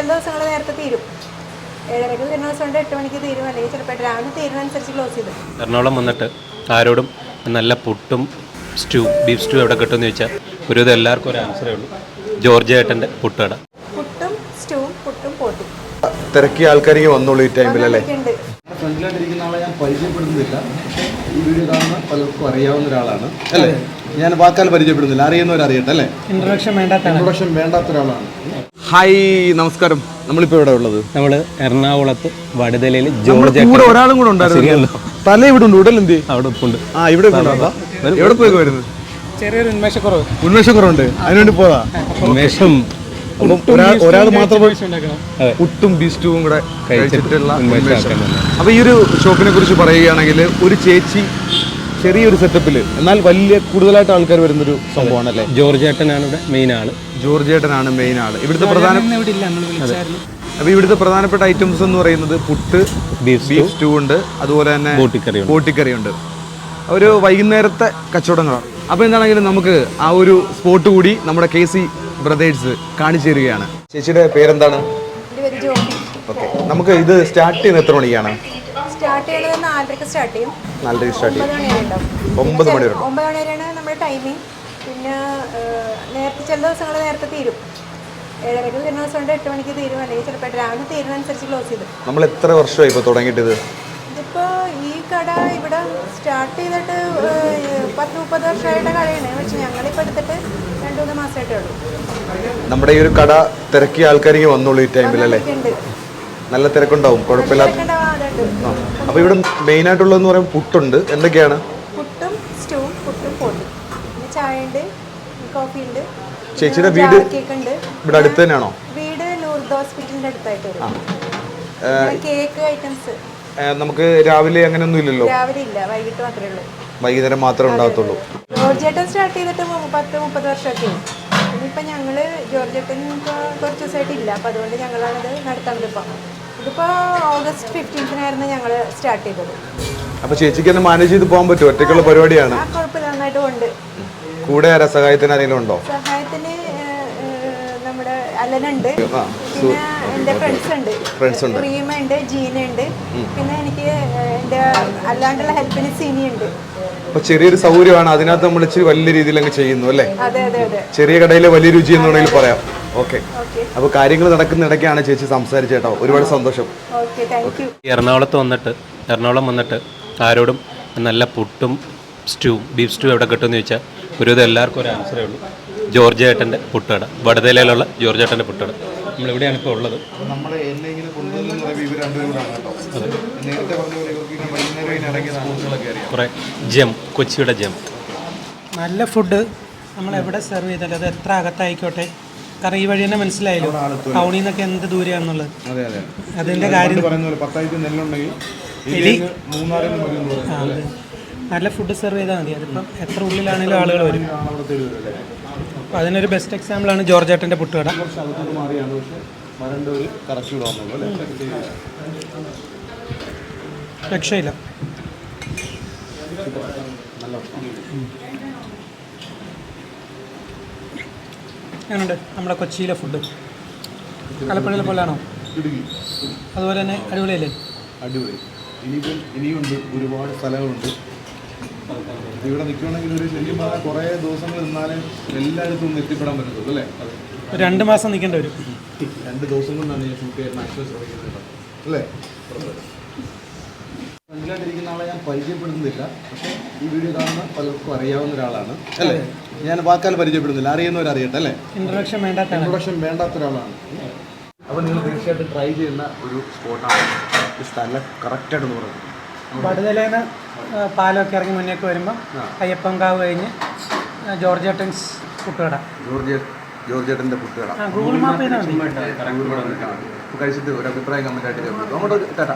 ചില ദിവസങ്ങൾ നേരത്തെ തീരും. ഏഴരക്ക് തീരുന്ന ദിവസമുണ്ട് എട്ട് മണിക്ക് തീരും. അല്ലെങ്കിൽ ചിലപ്പോൾ രാവിലെ തീരുന്നതനുസരിച്ച് ക്ലോസ് ചെയ്തു. എറണാകുളം വന്നിട്ട് ആരോടും നല്ല പുട്ടും സ്റ്റൂ ബീഫ് സ്റ്റൂ എവിടെ കിട്ടുമെന്ന് ചോദിച്ചാൽ ഒരു എല്ലാവർക്കും ഒരു ആൻസറേ ഉള്ളൂ. ജോർജ് ഏട്ടന്റെ പുട്ടുകട പുട്ടും സ്റ്റൂവും പുട്ടും പോട്ടും. തിരക്കിയ ആൾക്കാർക്ക് വന്നോളൂ ഈ ടൈമിൽ അല്ലേ? ഉണ്ട് ഫ്രണ്ടിലായിട്ടിരിക്കുന്ന ആളെ ഞാൻ പരിചയപ്പെടുന്നില്ല. ഈ വീഡിയോ കാണുന്ന പലർക്കും അറിയാവുന്ന ഒരാളാണ്. അല്ലേ? ഞാൻ വാക്കാൽ പരിചയപ്പെടുന്നില്ല. അറിയുന്നവരറിയട്ടെ അല്ലേ? ഇൻട്രൊഡക്ഷൻ വേണ്ടാത്ത ഇൻട്രൊഡക്ഷൻ വേണ്ടാത്ത ഒരാളാണ്. ഹായ് നമസ്കാരം. നമ്മളിപ്പോ ഇവിടെ ഉള്ളത്? നമ്മൾ എറണാകുളത്ത് വടുതലയിൽ ജോർജ് കൂടെ ഒരാളും കൂടെ ഉണ്ടായിരുന്നു. തല ഇവിടെ ഉണ്ട് ഉടൽ എന്ത്? അവിടെ ഉണ്ട്. ആ ഇവിടെ ഉണ്ടോ? എവിടെ പോയി വരുന്നത്? ചെറിയൊരു ഉന്മേഷക്കുറവ്. ഉന്മേഷക്കുറവുണ്ട്. അതിനുവേണ്ടി പോതാ ഉന്മേഷം അപ്പം ഒരാൾ മാത്രം പുട്ടും ബീസ്റ്റും കൂടെ കഴിച്ചിട്ടുള്ള. അപ്പൊ ഈ ഒരു ഷോപ്പിനെ കുറിച്ച് പറയുകയാണെങ്കിൽ ഒരു ചേച്ചി ചെറിയൊരു സെറ്റപ്പിൽ എന്നാൽ വലിയ കൂടുതലായിട്ട് ആൾക്കാർ വരുന്നൊരു സംഭവമാണ് അല്ലേ ജോർജ് ഏട്ടനാണ് ഇവിടെ മെയിൻ ആൾ. ജോർജ് ഏട്ടനാണ് മെയിൻ ആൾ. ഇവിടുത്തെ പ്രധാന അപ്പൊ ഇവിടുത്തെ പ്രധാനപ്പെട്ട ഐറ്റംസ് എന്ന് പറയുന്നത് പുട്ട് ബീഫ് ബീഫ് സ്റ്റൂ ഉണ്ട്. അതുപോലെ തന്നെ ബോട്ടിക്കറി ഉണ്ട് കോട്ടിക്കറി ഉണ്ട് ഒരു വൈകുന്നേരത്തെ കച്ചവടങ്ങളാണ്. അപ്പോൾ എന്താണെങ്കിലും നമുക്ക് ആ ഒരു സ്പോട്ട് കൂടി നമ്മുടെ കെ സി ബ്രദേഴ്സ് കാണിച്ചു തരികയാണ്. ചേച്ചിയുടെ പേരെന്താണ്? ഓക്കെ നമുക്ക് ഇത് സ്റ്റാർട്ട് ചെയ്യുന്നത് എത്ര മണിക്കാണ്? സ്റ്റാർട്ട് ചെയ്യുന്നത് നാലരക്ക് സ്റ്റാർട്ട് ചെയ്യും. നാലരയ്ക്ക് സ്റ്റാർട്ട് ചെയ്യും. ഒമ്പത് മണി വരെ ഒമ്പത് മണി വരെയാണ് നമ്മുടെ ടൈമിംഗ് പിന്നെ നേരത്തെ ചില ദിവസങ്ങൾ നേരത്തെ തീരും. ഏഴരക്ക് തീരുന്ന ദിവസമുണ്ട് എട്ട് മണിക്ക് തീരും. അല്ലെങ്കിൽ ചിലപ്പോൾ രാവിലെ തീരുന്നതനുസരിച്ച് ക്ലോസ് ചെയ്തു. നമ്മൾ എത്ര വർഷമായി ഇപ്പോൾ തുടങ്ങിയിട്ട് ഇത് ഇതിപ്പോൾ ഈ കട ഇവിടെ സ്റ്റാർട്ട് ചെയ്തിട്ട് പത്ത് മുപ്പത് വർഷമായിട്ട് കടയാണ്. പക്ഷെ ഞങ്ങളിപ്പോൾ എടുത്തിട്ട് രണ്ട് മൂന്ന് മാസമായിട്ടേ ഉള്ളൂ. നമ്മുടെ ഈ ഒരു കട തിരക്കിയ ആൾക്കാർക്ക് വന്നോളൂ ഈ ടൈമിൽ അല്ലേ? നല്ല തിരക്കുണ്ടാവും. കുഴപ്പമില്ലാത്ത അപ്പോൾ ഇവിടെ മെയിൻ ആയിട്ടുള്ളതെന്ന് പറയുമ്പോൾ പുട്ടുണ്ട്. എന്തൊക്കെയാണ്? പുട്ടും സ്റ്റൂവും പുട്ടും പോട്ടും പിന്നെ ചായ ഉണ്ട് കോഫി ഉണ്ട് ചേച്ചിയുടെ വീട് ഇവിടെ അടുത്ത് തന്നെയാണോ? വീട് ലൂർദ് ഹോസ്പിറ്റലിന്റെ അടുത്തായിട്ട് വരും. കേക്ക് ഐറ്റംസ് നമുക്ക് രാവിലെ അങ്ങനെ ഒന്നും ഇല്ലല്ലോ? രാവിലെ ഇല്ല വൈകിട്ട് മാത്രമേ ഉള്ളൂ. വൈകുന്നേരം മാത്രമേ ഉണ്ടാകത്തുള്ളൂ. ജോർജേട്ടൻ സ്റ്റാർട്ട് ചെയ്തിട്ട് പത്ത് മുപ്പത് വർഷമൊക്കെ ഇനിയിപ്പോൾ ഞങ്ങൾ ജോർജേട്ടൻ കുറച്ച് ദിവസമായിട്ട് ഇല്ല. അപ്പോൾ അതുകൊണ്ട് ഞങ്ങളാണത് നടത്താൻ ഇപ്പം ഇതിപ്പോൾ ഓഗസ്റ്റ് ഫിഫ്റ്റീൻത്തിനായിരുന്നു ഞങ്ങൾ സ്റ്റാർട്ട് ചെയ്തത്. അപ്പോൾ ചേച്ചിക്ക് തന്നെ മാനേജ് ചെയ്ത് പോകാൻ പറ്റും ഒറ്റയ്ക്കുള്ള പരിപാടിയാണ്. ആ കുഴപ്പമില്ല നന്നായിട്ട് ഉണ്ട് കൂടെ ആരാ? സഹായത്തിന് ആരെങ്കിലും ഉണ്ടോ? സഹായത്തിന് നമ്മുടെ അലനുണ്ട്. ആ പിന്നെ എന്റെ ഫ്രണ്ട്സ് ഉണ്ട് ഫ്രണ്ട്സ് ഉണ്ട്. റീമ ഉണ്ട് ജീന ഉണ്ട് പിന്നെ എനിക്ക് എന്റെ അല്ലാണ്ടുള്ള ഹെൽപ്പിന് സിനി ഉണ്ട് അപ്പോൾ ചെറിയൊരു സൗകര്യമാണ്. അതിനകത്ത് നമ്മൾ ഇച്ചിരി വലിയ രീതിയിൽ അങ്ങ് ചെയ്യുന്നു അല്ലേ? അതെ അതെ അതെ. ചെറിയ കടയിലെ വലിയ രുചി എന്ന് വേണമെങ്കിൽ പറയാം. ഓക്കെ. അപ്പൊ അപ്പോൾ കാര്യങ്ങൾ നടക്കുന്ന ഇടയ്ക്കാണ് ചേച്ചി സംസാരിച്ചേട്ടോ ഒരുപാട് സന്തോഷം. എറണാകുളത്ത് വന്നിട്ട് എറണാകുളം വന്നിട്ട് ആരോടും നല്ല പുട്ടും സ്റ്റൂവും ബീഫ് സ്റ്റൂ എവിടെ കിട്ടുമെന്ന് ചോദിച്ചാൽ ഒരുവിധം എല്ലാവർക്കും ഒരു ആൻസറേ ഉള്ളൂ. ജോർജ് ഏട്ടന്റെ പുട്ടുകട. വടതലയിലുള്ള ജോർജ് ഏട്ടന്റെ പുട്ടുകട. നമ്മളിവിടെയാണ് ഇപ്പോൾ ഉള്ളത്. നമ്മളെ എന്നെ ഇങ്ങനെ കൊണ്ടുവന്നെന്ന് പറയുമ്പോൾ ഇവർ രണ്ടുപേരും കേട്ടോ. നേരത്തെ പറഞ്ഞ പോലെ ഇവർക്ക് ഇങ്ങനെ വൈകുന്നേരം ഇങ്ങനെ ഇറങ്ങിയ സ്പോർട്സുകളൊക്കെ അറിയാം. കുറേ ജം കൊച്ചിയുടെ ജം. നല്ല ഫുഡ് നമ്മൾ എവിടെ സെർവ് ചെയ്താലും അത് എത്ര അകത്തായിക്കോട്ടെ. കാരണം ഈ വഴി തന്നെ മനസ്സിലായല്ലോ. ടൗണിൽ നിന്നൊക്കെ എന്ത് ദൂരെയാണെന്നുള്ളത്. അതെ അതെ. അതിന്റെ കാര്യം പറയുന്ന പോലെ പത്തായിരത്തി നെല്ലുണ്ടെങ്കിൽ എലി നല്ല ഫുഡ് സെർവ് ചെയ്താൽ മതി. അതിപ്പം എത്ര ഉള്ളിലാണെങ്കിലും ആളുകൾ വരും. അതിനൊരു ബെസ്റ്റ് എക്സാമ്പിളാണ് ജോർജ് ഏട്ടന്റെ പുട്ടുകട. അല്ലേ രക്ഷയില്ല. എങ്ങനെയുണ്ട് നമ്മുടെ കൊച്ചിയിലെ ഫുഡ് ആലപ്പുഴയിലെ പോലെയാണോ? അതുപോലെ തന്നെ അടിപൊളിയല്ലേ? അടിപൊളി. ഇനിയിപ്പം ഇനിയുണ്ട് ഒരുപാട് സ്ഥലങ്ങളുണ്ട്. ഇവിടെ നിൽക്കുകയാണെങ്കിൽ ഒരു ശരിക്കും പറഞ്ഞാൽ കുറേ ദിവസങ്ങൾ നിന്നാലേ എല്ലായിടത്തും ഒന്ന് എത്തിപ്പെടാൻ പറ്റത്തുള്ളൂ അല്ലേ? രണ്ട് മാസം നിൽക്കേണ്ടി വരും. രണ്ട് ദിവസം കൊണ്ടാണ് ഞാൻ ഷൂട്ട് ചെയ്യാൻ മാക്സിമം ശ്രമിക്കുന്നത്. അല്ലേ? ഫ്രണ്ടിലായിട്ടിരിക്കുന്ന ആളെ ഞാൻ പരിചയപ്പെടുന്നില്ല പക്ഷേ ഈ വീഡിയോ കാണുന്ന പലർക്കും അറിയാവുന്ന ഒരാളാണ്. അല്ലേ? ഞാൻ വാക്കാൽ പരിചയപ്പെടുന്നില്ല. അറിയുന്നവർ അറിയട്ടെ അല്ലേ? ഇൻട്രൊഡക്ഷൻ വേണ്ടാത്ത ഇൻട്രൊഡക്ഷൻ വേണ്ടാത്ത ഒരാളാണ്. അപ്പോൾ നിങ്ങൾ തീർച്ചയായിട്ടും ട്രൈ ചെയ്യുന്ന ഒരു സ്പോട്ടാണ് ഈ സ്ഥലം കറക്റ്റായിട്ടൊന്ന് പറയുന്നത് വടുതലേന്ന് പാലമൊക്കെ ഇറങ്ങി മുന്നേക്ക് വരുമ്പോൾ അയ്യപ്പൻകാവ് കഴിഞ്ഞ് ജോർജ് ഏട്ടൻസ് പുട്ടുകട ജോർജ് ജോർജ് ഏട്ടന്റെ പുട്ടുകട ഗൂഗിൾ മാപ്പ് ചെയ്താൽ കഴിച്ചിട്ട് ഒരു അഭിപ്രായം കമന്റായിട്ട് അങ്ങോട്ട് ഒരു ടാറ്റ